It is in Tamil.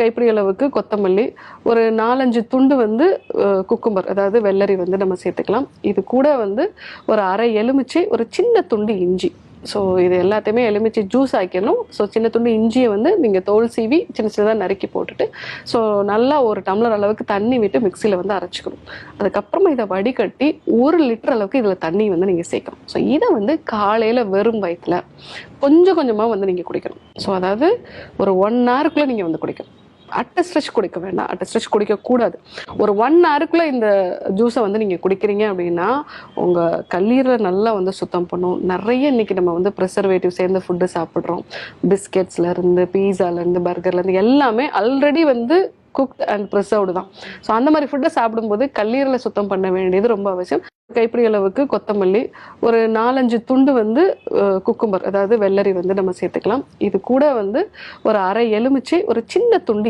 கைப்பிடி அளவுக்கு கொத்தமல்லி ஒரு நாலஞ்சு துண்டு வந்து குக்கும்பர் அதாவது வெள்ளரி வந்து நம்ம சேர்த்துக்கலாம். இது கூட வந்து ஒரு அரை எலுமிச்சை ஒரு சின்ன துண்டு இஞ்சி. ஸோ இது எல்லாத்தையுமே எலுமிச்சை ஜூஸ் ஆக்கிடணும். ஸோ சின்ன துண்டு இஞ்சியை வந்து நீங்கள் தோல் சீவி சின்ன சின்னதாக நறுக்கி போட்டுட்டு ஸோ நல்லா ஒரு டம்ளர் அளவுக்கு தண்ணி விட்டு மிக்சியில் வந்து அரைச்சிக்கணும். அதுக்கப்புறமா இதை வடிகட்டி ஒரு லிட்டர் அளவுக்கு இதில் தண்ணி வந்து நீங்கள் சேர்க்கணும். ஸோ இதை வந்து காலையில் வெறும் வயிற்றுல கொஞ்சம் கொஞ்சமாக வந்து நீங்கள் குடிக்கணும். ஸோ அதாவது ஒரு ஒன் ஹவருக்குள்ளே நீங்கள் வந்து குடிக்கணும். அட்ட ஸ்ட்ரெச் குடிக்க வேண்டாம். அட்ட ஸ்ட்ரெச் குடிக்கக்கூடாது. ஒரு ஒன் ஹவருக்குள்ளே இந்த ஜூஸை வந்து நீங்கள் குடிக்கிறீங்க அப்படின்னா உங்கள் கல்லீரலை நல்லா வந்து சுத்தம் பண்ணும். நிறைய இன்னைக்கு நம்ம வந்து ப்ரிசர்வேட்டிவ் சேர்ந்த ஃபுட்டு சாப்பிட்றோம். பிஸ்கெட்ஸ்லேருந்து பீஸாலேருந்து பர்கர்லேருந்து எல்லாமே ஆல்ரெடி வந்து குக்ட் அண்ட் ப்ரிசர்வ்டு தான். ஸோ அந்த மாதிரி ஃபுட்டை சாப்பிடும்போது கல்லீரலை சுத்தம் பண்ண வேண்டியது ரொம்ப அவசியம். கைப்பிடி அளவுக்கு கொத்தமல்லி ஒரு நாலஞ்சு துண்டு வந்து குக்கும்பர் அதாவது வெள்ளரி வந்து நம்ம சேர்த்துக்கலாம். இது கூட வந்து ஒரு அரை எலுமிச்சை ஒரு சின்ன துண்டு